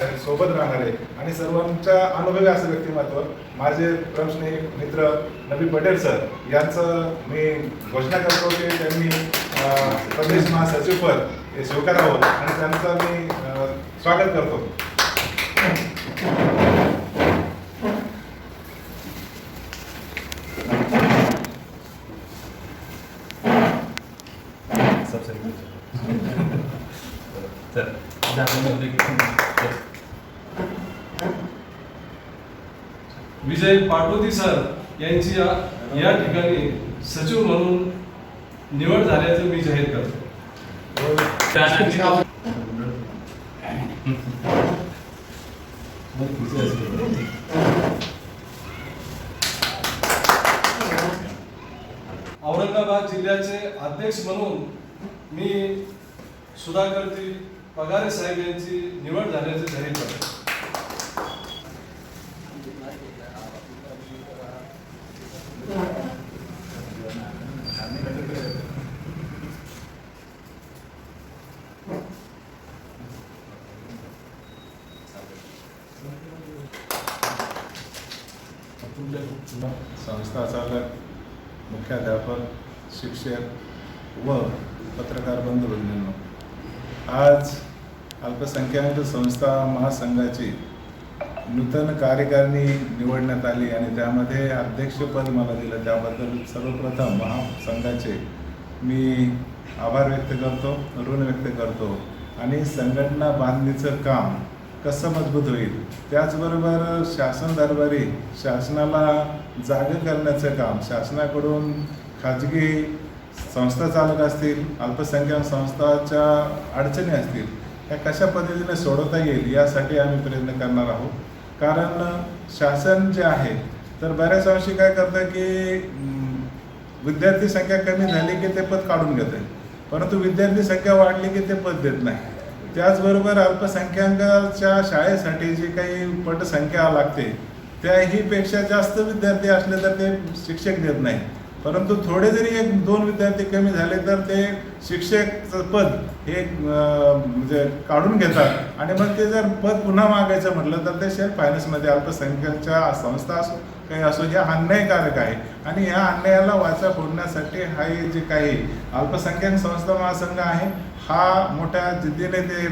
सोबत राहणारे आणि सर्वांच्या अनुभवी असं व्यक्तिमत्व माझे प्रश्न मित्र नवी पटेल सर यांचं मी घोषणा करतो की त्यांनी प्रदेश महासचिवपद हे स्वीकारावं आणि त्यांचं मी स्वागत करतो. तर सर विजय पाटोदी सर यांची या ठिकाणी सचिव म्हणून निवड झाल्याचं मी जाहीर करतो. औरंगाबाद जिल्ह्याचे अध्यक्ष म्हणून मी सुधाकरजी पगारे साहेब यांची निवड झाल्याचे जाहीर करतो. मुख्याध्यापक शिक्षक व पत्रकार बंधू भगिनींनो आज अल्पसंख्याक संस्था महासंघाची नूतन कार्यकारिणी निवडण्यात आली आणि त्यामध्ये अध्यक्षपद मला दिलं. त्याबद्दल सर्वप्रथम महासंघाचे मी आभार व्यक्त करतो ऋण व्यक्त करतो आणि संघटना बांधणीचं काम कसं मजबूत होईल? त्याचबरोबर शासन दरबारी शासनाला जागे करण्याचं काम शासनाकडून खाजगी संस्था चालक असतील अल्पसंख्याक संस्थाच्या अडचणी असतील त्या कशा पद्धतीने सोडवता येईल यासाठी आम्ही प्रयत्न करणार आहोत. कारण शासन जे आहे तर बऱ्याच अंशी काय करतं की विद्यार्थी संख्या कमी झाली की ते पद काढून घेते परंतु विद्यार्थी संख्या वाढली की ते पद देत नाही. त्याचबरोबर अल्पसंख्याकाच्या शाळेसाठी जी काही पटसंख्या लागते त्याहीपेक्षा जास्त विद्यार्थी असले तर ते शिक्षक देत नाही परंतु थोडे जरी एक दोन विद्यार्थी कमी झाले तर ते शिक्षक पद हे म्हणजे काढून घेतात. आणि मग ते जर पद पुन्हा मागायचं म्हटलं तर ते शेअर फायनान्समध्ये अल्पसंख्याकच्या संस्था असो काही असो हे अन्यायकारक आहे. आणि ह्या अन्यायाला वाचा फोडण्यासाठी हा जे काही अल्पसंख्याक संस्था महासंघ आहे हा मोठ्या जिद्दीने ते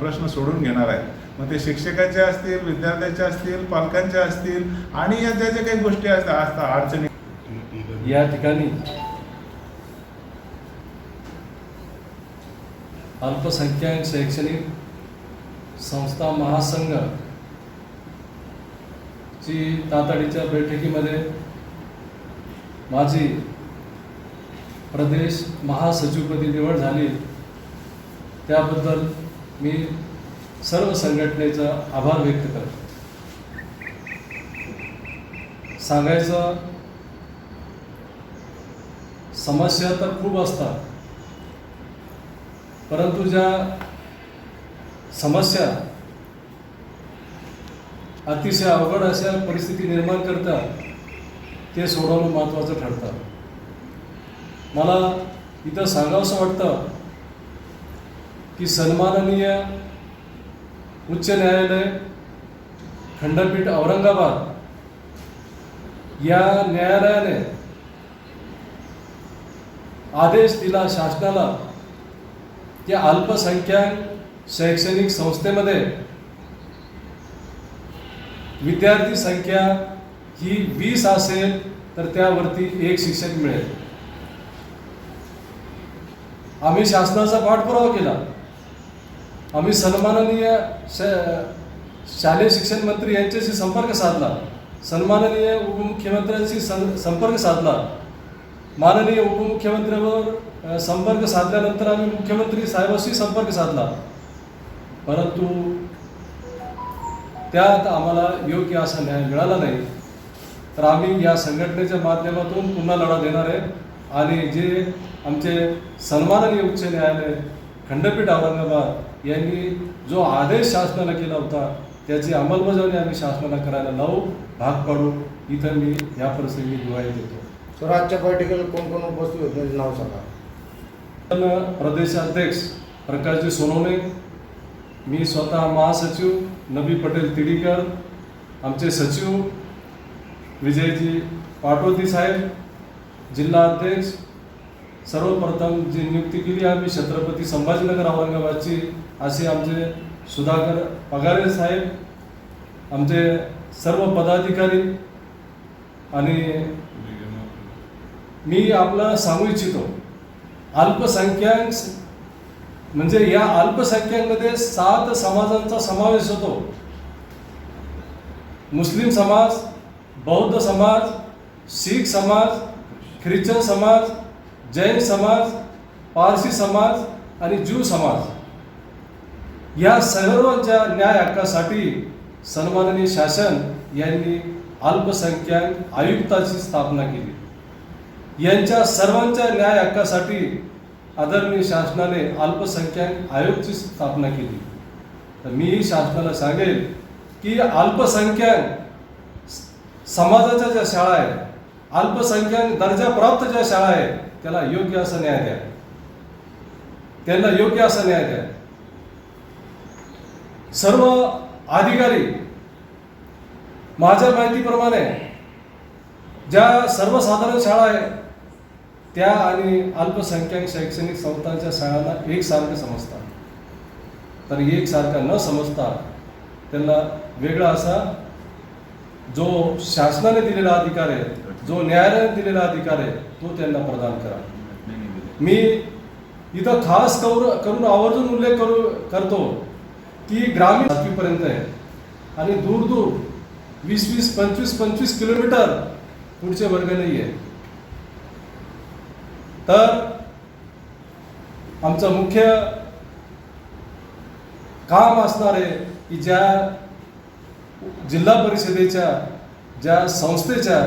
प्रश्न सोडून घेणार आहे मग ते शिक्षकाचे असतील विद्यार्थ्याचे असतील पालकांचे असतील आणि या ज्या ज्या काही गोष्टी असतात असतात अडचणी. या ठिकाणी अल्पसंख्याक शैक्षणिक संस्था महासंघ ची तातडीच्या बैठकीमध्ये माझी प्रदेश महासचिवपदी निवड झाली. त्याबद्दल मी सर्व संघटनेचा आभार व्यक्त करतो. सांगायचं समस्या तर खूप असतात. परंतु ज्या समस्या अतिशय अवघड अशा परिस्थिती निर्माण करतात ते सोडवणं महत्त्वाचं ठरतं. मला इथं सांगावंसं वाटतं की सन्माननीय उच्च न्यायालय खंडपीठ औरंगाबाद या न्यायालयाने आदेश दिला शासनाला की अल्पसंख्याक शैक्षणिक संस्थेमध्ये विद्यार्थी संख्या ही वीस असेल तर त्यावरती एक शिक्षक मिळेल. आम्ही शासनाचा पाठपुरावा केला. आम्ही सन्माननीय श- शालेय शिक्षण मंत्री यांच्याशी संपर्क साधला. सन्माननीय उपमुख्यमंत्र्यांशी सं संपर्क साधला. माननीय उपमुख्यमंत्र्यांवर संपर्क साधल्यानंतर आम्ही मुख्यमंत्री साहेबांशी संपर्क साधला. परंतु त्यात आम्हाला योग्य असा न्याय मिळाला नाही. तर आम्ही या संघटनेच्या माध्यमातून पुन्हा लढा देणार आहे. आणि जे आमचे सन्माननीय उच्च न्यायालय खंडपीठ औरंगाबाद यांनी जो आदेश शासनाला केला होता त्याची अंमलबजावणी आम्ही शासनाला करायला लावू भाग पाडू. इथं मी या प्रसंगी ग्वाही देतो. स्वराज्य बैठकीला कोण कोण उपस्थित होते नाव सांगा. प्रदेशाध्यक्ष प्रकाशजी सोनवणे मी स्वतः महासचिव नबी पटेल तिडीकर आमचे सचिव विजयजी पाटोदी साहेब जिल्हा अध्यक्ष सर्वप्रथम जी नियुक्ती केली आम्ही छत्रपती संभाजीनगर औरंगाबादची असे आमचे सुधाकर पगारे साहेब आमचे सर्व पदाधिकारी आणि मी आपला सांगू इच्छितो अल्पसंख्याक म्हणजे या अल्पसंख्याकमध्ये सात समाजांचा समावेश होतो. मुस्लिम समाज बौद्ध समाज शीख समाज ख्रिश्चन समाज जैन समाज पारसी समाज आणि ज्यू समाज. या सर्वांच्या न्याय हक्कासाठी सन्माननीय शासन यांनी अल्पसंख्याक आयुक्ताची स्थापना केली. यांच्या सर्वांच्या न्याय हक्कासाठी आदरणीय शासनाने अल्पसंख्याक आयोगची स्थापना केली. तर मी शासनाला सांगेल की अल्पसंख्याक समाजाच्या ज्या शाळा आहेत अल्पसंख्याक दर्जा प्राप्त ज्या शाळा आहेत त्याला योग्य असा न्याय द्या. त्यांना योग्य असा न्याय द्या. सर्व अधिकारी माझ्या माहितीप्रमाणे ज्या सर्वसाधारण शाळा आहेत त्या आणि अल्पसंख्याक शैक्षणिक संस्थांच्या शाळांना एकसारखं समजतात. तर एकसारखा न समजता त्यांना वेगळा असा जो शासनाने दिलेला अधिकार आहे जो न्यायालयाने दिलेला अधिकार आहे तो त्यांना प्रदान करा. मी इथं खास करू करून आवर्जून उल्लेख करू करतो की ग्रामीण सातवीपर्यंत आहे आणि दूर दूर वीस वीस पंचवीस पंचवीस किलोमीटर पुढचे वर्ग नाही आहे. तर आमचं मुख्य काम असणार आहे की ज्या जिल्हा परिषदेच्या ज्या संस्थेच्या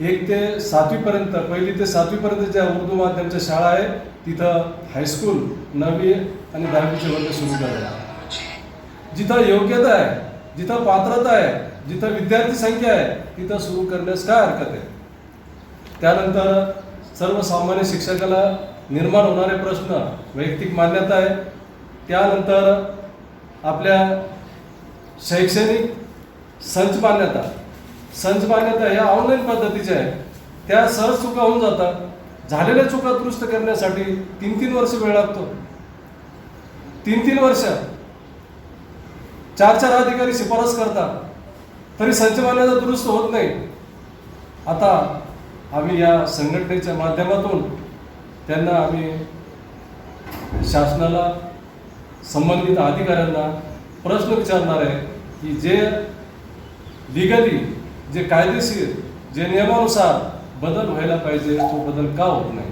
एक ते सातवीपर्यंत पहिली ते सातवीपर्यंत ज्या उर्दू माध्यमच्या शाळा आहे तिथं हायस्कूल नववी आणि दहावीचे वर्ग सुरू करायला जिथं योग्यता आहे जिथं पात्रता आहे जिथं विद्यार्थी संख्या आहे तिथं सुरू करण्यास काय हरकत आहे? त्यानंतर सर्वसामान्य शिक्षकाला निर्माण होणारे प्रश्न वैयक्तिक मान्यता आहे. त्यानंतर आपल्या शैक्षणिक संच मान्यता. संच मान्यता ह्या ऑनलाईन पद्धतीच्या आहेत. त्या सहज चुका होऊन जातात. झालेल्या चुका दुरुस्त करण्यासाठी तीन तीन वर्ष वेळ लागतो. तीन तीन वर्ष. चार चार अधिकारी शिफारस करतात. तरी संच मान्यता दुरुस्त होत नाही. आता आम्ही या संघटनेच्या माध्यमातून त्यांना आम्ही शासनाला संबंधित अधिकाऱ्यांना प्रश्न विचारणार आहे की जे लिगली जे कायदेशीर जे नियमानुसार बदल व्हायला पाहिजे तो बदल का होत नाही?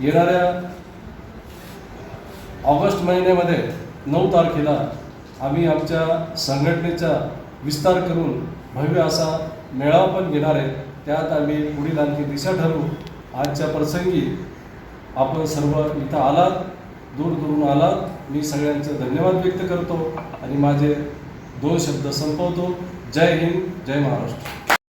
येणाऱ्या ऑगस्ट महिन्यामध्ये नऊ तारखेला आम्ही आमच्या संघटनेच्या विस्तार करून भव्य असा मेळावा पण घेणार आहे. त्यात आम्ही पुढील आणखी दिशा ठरवू. आजच्या प्रसंगी आपण सर्व इथं आलात दूर दूरून आलात. मी सगळ्यांचे धन्यवाद व्यक्त करतो आणि माझे दोन शब्द संपवतो. जय हिंद जय महाराष्ट्र.